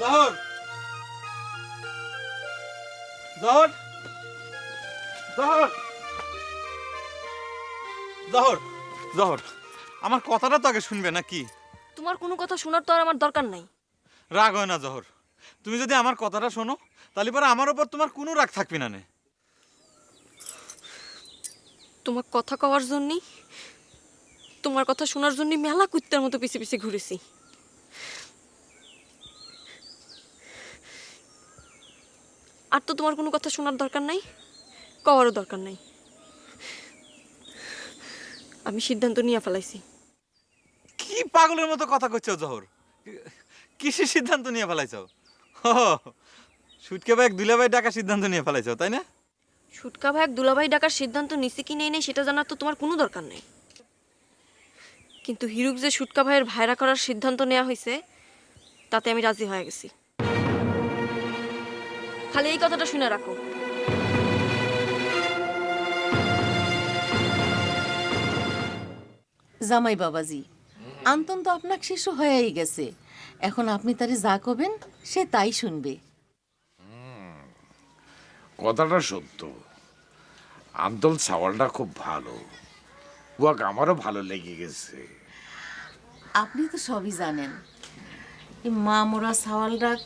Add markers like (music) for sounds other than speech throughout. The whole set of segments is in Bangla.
জহর। জহর। জহর। জহর। জহর। আমার কথাটা তো আগে শুনবে নাকি? তোমার কোনো কথা শোনার তো আর আমার দরকার নাই। রাগ হয় না জহর। তুমি যদি আমার কথাটা শোনো তাহলে পরে আমার ওপর তোমার কোনো রাগ থাকবে না নে। তোমার কথা কওয়ার জন্যই তোমার কথা শোনার জন্যই মেলা কুত্তার মতো পিছে পিছে ঘুরেছি। আর তো তোমার কোনো কথা শোনার দরকার নাই? কওয়ারও দরকার নাই। আমি সিদ্ধান্ত নিয়ে ফেলাইছি। কি পাগলের মতো কথা করছ জহর? কিসের সিদ্ধান্ত নিয়ে ফেলাইছ? সুটকে ভাই দুলা ভাই ডাকা সিদ্ধান্ত নিয়ে ফেলাইছ তাই না? সুটকা ভাই দুলাভাই ডাকার সিদ্ধান্ত নিছি কি নেই নেই সেটা জানার তো তোমার কোনো দরকার নেই। কিন্তু হিরুক যে সুটকা ভাইয়ের ভাইরা করার সিদ্ধান্ত নেওয়া হয়েছে তাতে আমি রাজি হয়ে গেছি। খালি এই কথাটা শুনে রাখো। জামাই বাবাজি আন্তন তো আপনার শিশু হয়েই গেছে। এখন আপনি তারে যা কবেন সে তাই শুনবে। কথাটা সত্য। আন্তল সাওয়ালটা খুব ভালো। উয়াক আমারও ভালো লেগে গেছে। আপনি তো সবই জানেন। এই মা মোরা সাওয়াল ডাক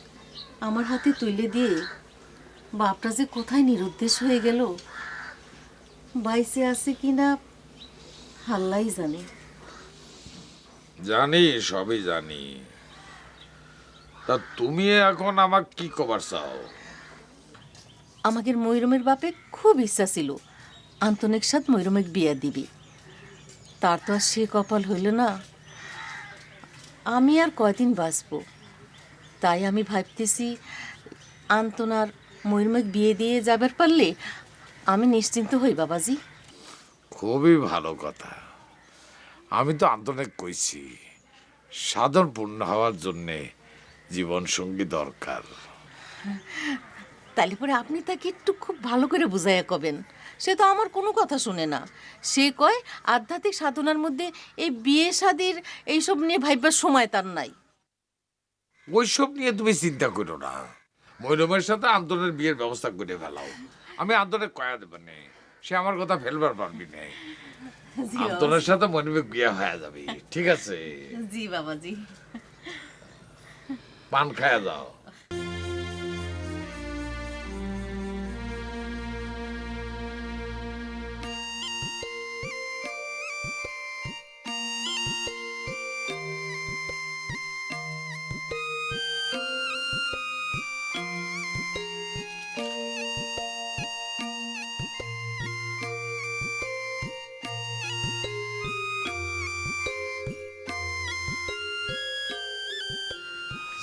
আমার হাতে তুলে দিয়ে বাপটা যে কোথায় নিরুদ্দেশ হয়ে গেল? বাইসে আছে কিনা হাল্লাই জানে। জানি সবই জানি। তা তুমি এখন আমাকে কি কবার চাও? আমাদের ময়ূরমের বাপে খুব ইচ্ছা ছিল আন্তনিক সাথ ময়ূরমেক বিয়া দিবি। তার তো আর সে কপাল হইল না। আমি আর কয়দিন বাঁচব? তাই আমি ভাবতেছি আন্তনার ময়ূরমেক বিয়ে দিয়ে যাবার পারলে আমি নিশ্চিন্ত হই বাবাজি। খুবই ভালো কথা। আমি তো আন্তরিক কইছি সাধন পূর্ণ হওয়ার জন্যে জীবন সঙ্গী দরকার। তাহলে পরে আপনি তাকে একটু খুব ভালো করে বুঝাইয়া কবেন। সে তো আমার কোনো কথা শুনে না। সে কয় আধ্যাত্মিক সাধনার মধ্যে এই বিয়ে শাদির এইসব নিয়ে ভাইবার সময় তার নাই। ওইসব নিয়ে তুমি চিন্তা করো না। মৈরমের সাথে আন্তরের বিয়ের ব্যবস্থা করে ফেলাও। আমি আন্তরের কয়া দেব নে সে আমার কথা ফেলবার পারবি না। আন্তরের সাথে মৈরমের বিয়ে হয়ে যাবে ঠিক আছে? জি বাবাজি। পান খায়া যাও।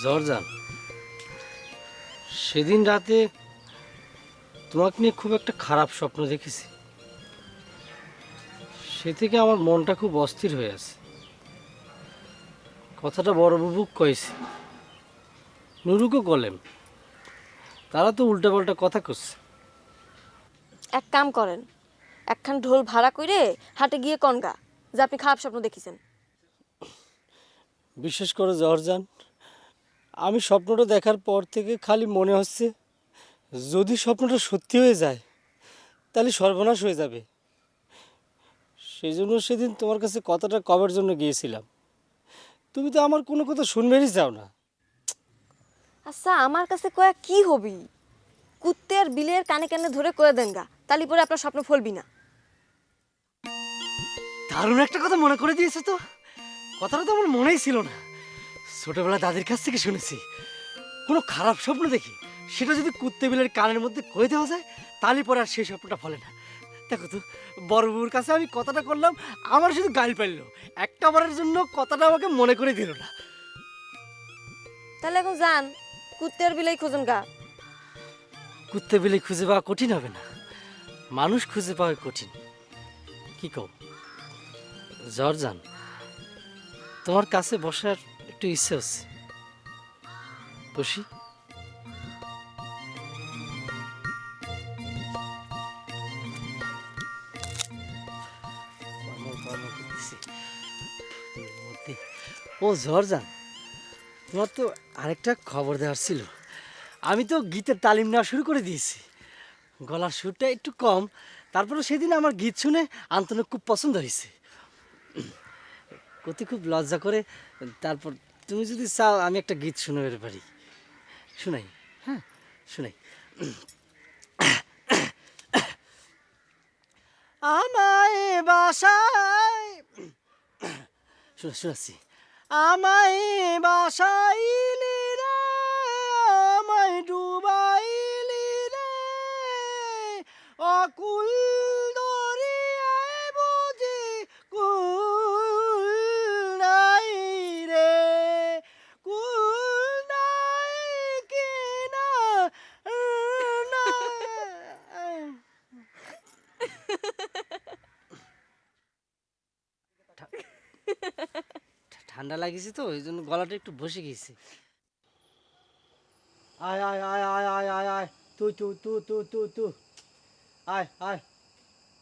জর্জান সেদিন রাতে তোমাকে নিয়ে খুব একটা খারাপ স্বপ্ন দেখেছি। সে থেকে আমার মনটা খুব অস্থির হয়ে আছে। কথাটা বড় বুবুক কয়েছে নুরুকও কলেম তারা তো উল্টাপাল্টা কথা করছে এক কাম করেন একখান ঢোল ভাড়া করে হাটে গিয়ে কনগা যে আপনি খারাপ স্বপ্ন দেখেছেন। বিশেষ করে জর্জান আমি স্বপ্নটা দেখার পর থেকে খালি মনে হচ্ছে যদি স্বপ্নটা সত্যি হয়ে যায় তাহলে সর্বনাশ হয়ে যাবে। সেই জন্য সেদিন তোমার কাছে কথাটা কবের জন্য গিয়েছিলাম। তুমি তো আমার কোনো কথা শুনবেনই চাও না। আচ্ছা আমার কাছে কয়া কি হবি? কুত্তের বিলের কানে কানে ধরে কয়ে দেন গা তালি পরে আপনার স্বপ্ন ফলবি না। দারুণ একটা কথা মনে করে দিয়েছে তো। কথাটা তো আমার মনেই ছিল না। ছোটবেলা দাদির কাছ থেকে শুনেছি। কোনো খারাপ স্বপ্ন দেখি সেটা যদি কুত্তে বিলের কানের মধ্যে কয়ে দেওয়া যায় তাহলে পরে আর সেই স্বপ্নটা ফলে না। দেখো তো বড়বুর কাছে আমি কথাটা করলাম আমার শুধু গাল পাইলো। একটা বারের জন্য কথাটা আমাকে মনে করে দিল না। তাহলে এখন যান কুত্তের বিলাই খোঁজেন গা। কুত্তে বিলে খুঁজে পাওয়া কঠিন হবে না। মানুষ খুঁজে পাওয়া কঠিন। কি কও? জর্জান তোমার কাছে বসার একটু ইচ্ছে হচ্ছে বসি। ও ঝরজান তোমার তো আরেকটা খবর দেওয়ার ছিল। আমি তো গীতের তালিম নেওয়া শুরু করে দিয়েছি। গলার সুরটা একটু কম তারপরে সেদিন আমার গীত শুনে আন্তনের খুব পছন্দ হয়েছে। (clears throat) কতি খুব লজ্জা করে তারপর তুমি যদি চাও আমি একটা গীত শুনে বের পারি। শোনাই। হ্যাঁ। শোনাই। আমায় বাসায় শোনা শোনাচ্ছি। আমায় বাসাইলি রে আমায় ডুবাইলি রে। অকুল দরিয়ায় বুঝি কুল নাই রে কুল নাই কি না নাই ঠান্ডা লাগিয়েছে তো ওই জন্য গলাটা একটু বসে গেছে আয় আয় আয় আয় আয় আয় আয় তুই তুই তুই তুই তুই তুই আয় আয়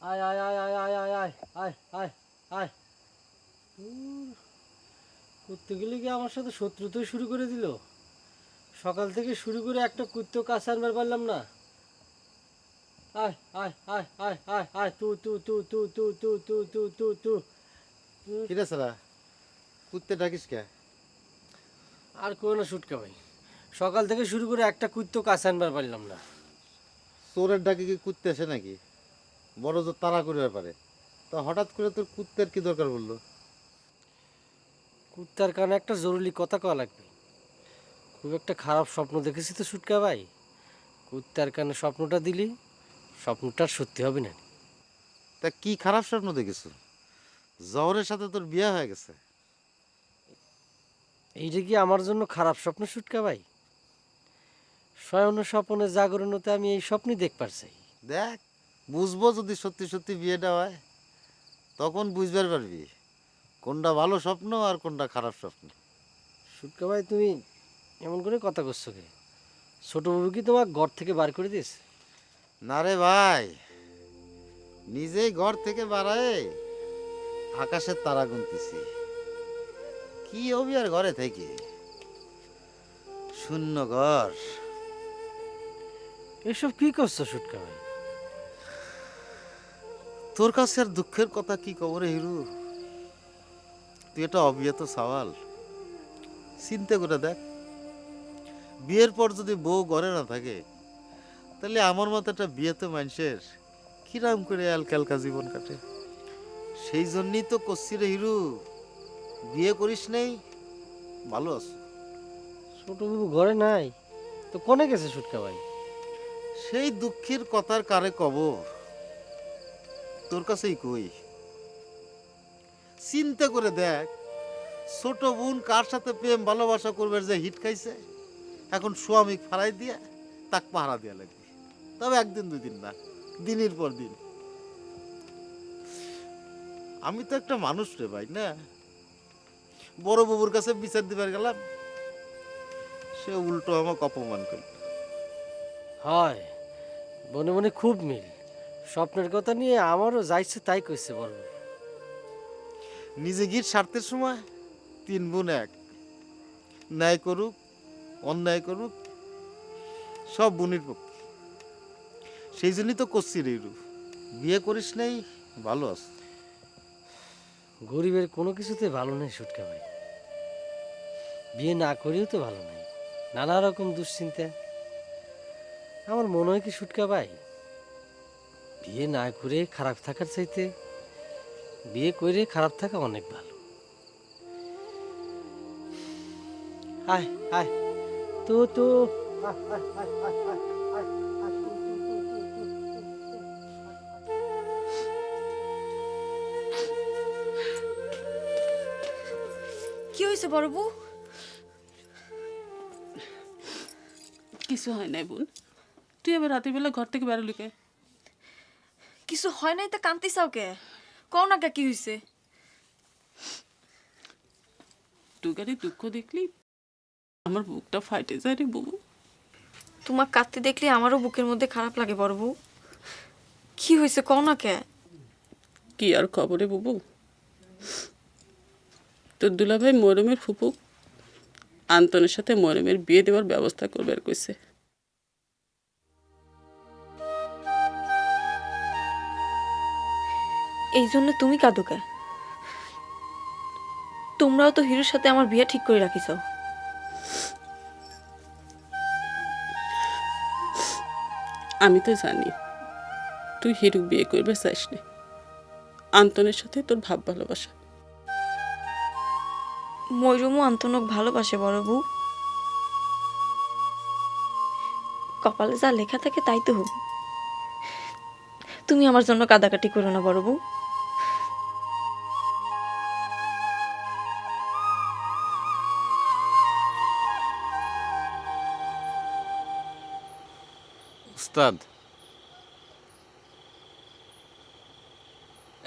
আয় আয় আয় আয় আয় আয় আয় আয় আয় আয় গেলে কি আমার সাথে শত্রুতাই শুরু করে দিল সকাল থেকে শুরু করে একটা কুত্তো কাছে আনবার পারলাম না আয় আয় আয় আয় আয় আয় তু তু তু তু তু তু তু তু তু তু কিরে সারা কুত্তে ডাকিস কে? আর কোনো না সুটকা ভাই। সকাল থেকে শুরু করে একটা কুত্তো কাছে আনবার পারলাম না। চোরের ডাকে কি কুত্তে আসে নাকি? বড় জোর তাড়া করে পারে। তা হঠাৎ করে তোর কুত্তের কি দরকার বলল? কুত্তার কানে একটা জরুরি কথা কওয়া লাগবে। খুব একটা খারাপ স্বপ্ন দেখেছি তো সুটকা ভাই? কুত্তার কানে স্বপ্নটা দিলি স্বপ্নটা সত্যি হবে না। তা কি খারাপ স্বপ্ন দেখিস জহরের সাথে তোর বিয়ে হয়ে গেছে। এইটা কি আমার জন্য খারাপ স্বপ্ন সুটকা ভাই? স্বয়ন স্বপনে জাগরণতে আমি এই স্বপ্নই দেখ পারছি। দেখ বুঝব যদি সত্যি সত্যি বিয়েটা হয় তখন বুঝবার পারবি কোনটা ভালো স্বপ্ন আর কোনটা খারাপ স্বপ্ন। সুটকা ভাই তুমি এমন করে কথা করছ কে? ছোট বাবু কি তোমার ঘর থেকে বার করে দিস না রে ভাই নিজেই ঘর থেকে বাড়ায় আকাশের তারা গুনতেছি। কি হবি আর ঘরে থেকে? শূন্য ঘর। এসব কি করছ সুটকা ভাই? তোর কাছে আর দুঃখের কথা কি কবরে হিরু? তুই এটা অবিয়ত সওয়াল। চিন্তা করে দেখ। বিয়ের পর যদি বউ ঘরে না থাকে তাহলে আমার মতো একটা বিয়েতে মানুষের কিরাম করে আলকালকা জীবন কাটে। সেই জন্যই তো করছি রে হিরু। বিয়ে করিস নেই ভালো আছো। ছোট বাবু ঘরে নাই তো কোনে গেছে সুটকা ভাই? সেই দুঃখের কথার কারে কব তোর কাছেই কই? চিন্তা করে দেখ ছোট বোন কার সাথে প্রেম ভালোবাসা করবে যে হিট খাইছে? এখন স্বামী ফারাই দিয়ে তাক পাহারা দেওয়া লাগবে। তবে একদিন দুই দিন না দিনের পর দিন। আমি তো একটা মানুষ রে ভাই না? বড় বাবুর কাছে বিচার দিবার গেলাম। সে উল্টো আমাকে অপমান করল। হয় মনে মনে খুব মিল। স্বপ্নের কথা নিয়ে আমারও যাইছে তাই কইছে বড় বাবু। নিজে গির স্বার্থের সময় তিন বোন এক। ন্যায় করুক অন্যায় করুক সব বোনের পক্ষে। সেই জন্যই তো করছি রে রূপ। বিয়ে করিস নাই ভালো আছ। গরিবের কোনো কিছুতে ভালো নেই সুটকা ভাই। বিয়ে না করেও তো ভালো নাই। নানা রকম দুশ্চিন্তা। আমার মনে হয় কি সুটকা ভাই? বিয়ে না করে খারাপ থাকার চাইতে বিয়ে করে খারাপ থাকা অনেক ভালো। আয় আয়। তো তো আয়, আয়, আয়, আয়, হয়েছে বড় বউ? কিছু হয় নাই বোন। তুই এবার রাতের বেলা ঘর থেকে বেরোলি কে? কিছু হয় নাই তা কান্তি চাও কে? কও না কে কি হয়েছে টুকারি দুঃখ দেখলি আমার বুকটা ফাটে যায় রে বুবু। তোমার কাঁদতে দেখলে আমারও বুকের মধ্যে খারাপ লাগে বড় বউ। কি হয়েছে কও না কে? কি আর খবরে বুবু? তোর দুলাভাই মরমের ফুপুক আন্তনের সাথে মরমের বিয়ে দেওয়ার ব্যবস্থা করবার কইছে। এই জন্য তুমি কাঁদুকে তোমরাও তো হিরুর সাথে আমার বিয়ে ঠিক করে রাখিছ। আমি তো জানি তুই হিরুক বিয়ে করবে চাইস না আন্তনের সাথে তোর ভাব ভালোবাসা। ময়ূরমও আন্তনক ভালোবাসে বড় বউ। কপালে যা লেখা থাকে তাই তো হবে। তুমি আমার জন্য কাদাকাটি করো না বড় বউ।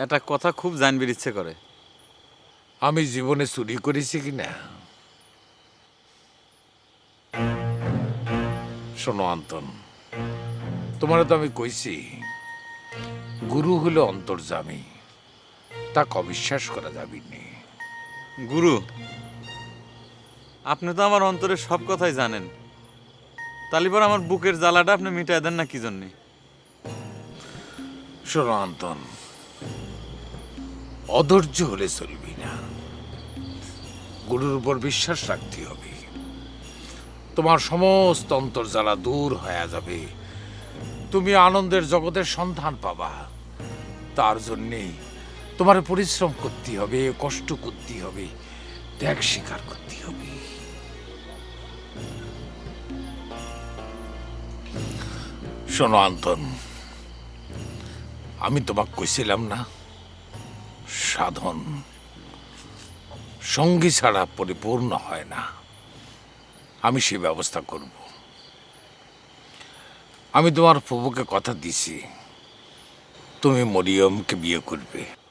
একটা কথা খুব জানবির ইচ্ছে করে। আমি জীবনে চুরি করেছি কিনা শোনো আন্তন তোমার তো আমি কইছি গুরু হলো অন্তর্জামী তাকে অবিশ্বাস করা যাবি নি। গুরু আপনি তো আমার অন্তরের সব কথাই জানেন। তালিবার আমার বুকের জ্বালাটা আপনি মিটাই দেন না কি জন্যে? শোনো আন্তন অধৈর্য হলে চলবি না। গুরুর উপর বিশ্বাস রাখতে হবে। তোমার সমস্ত অন্তর্জালা দূর হয়ে যাবে, তুমি আনন্দের জগতের সন্ধান পাবা। তার জন্যেই তোমার পরিশ্রম করতে হবে, কষ্ট করতে হবে, ত্যাগ স্বীকার করতে হবে। শোনো, আন্তন, আমি তোমাকে কইছিলাম না, সাধন। সঙ্গী ছাড়া পরিপূর্ণ হয় না। আমি সে ব্যবস্থা করব। আমি তোমার প্রভুকে কথা দিছি। তুমি মরিয়মকে বিয়ে করবে।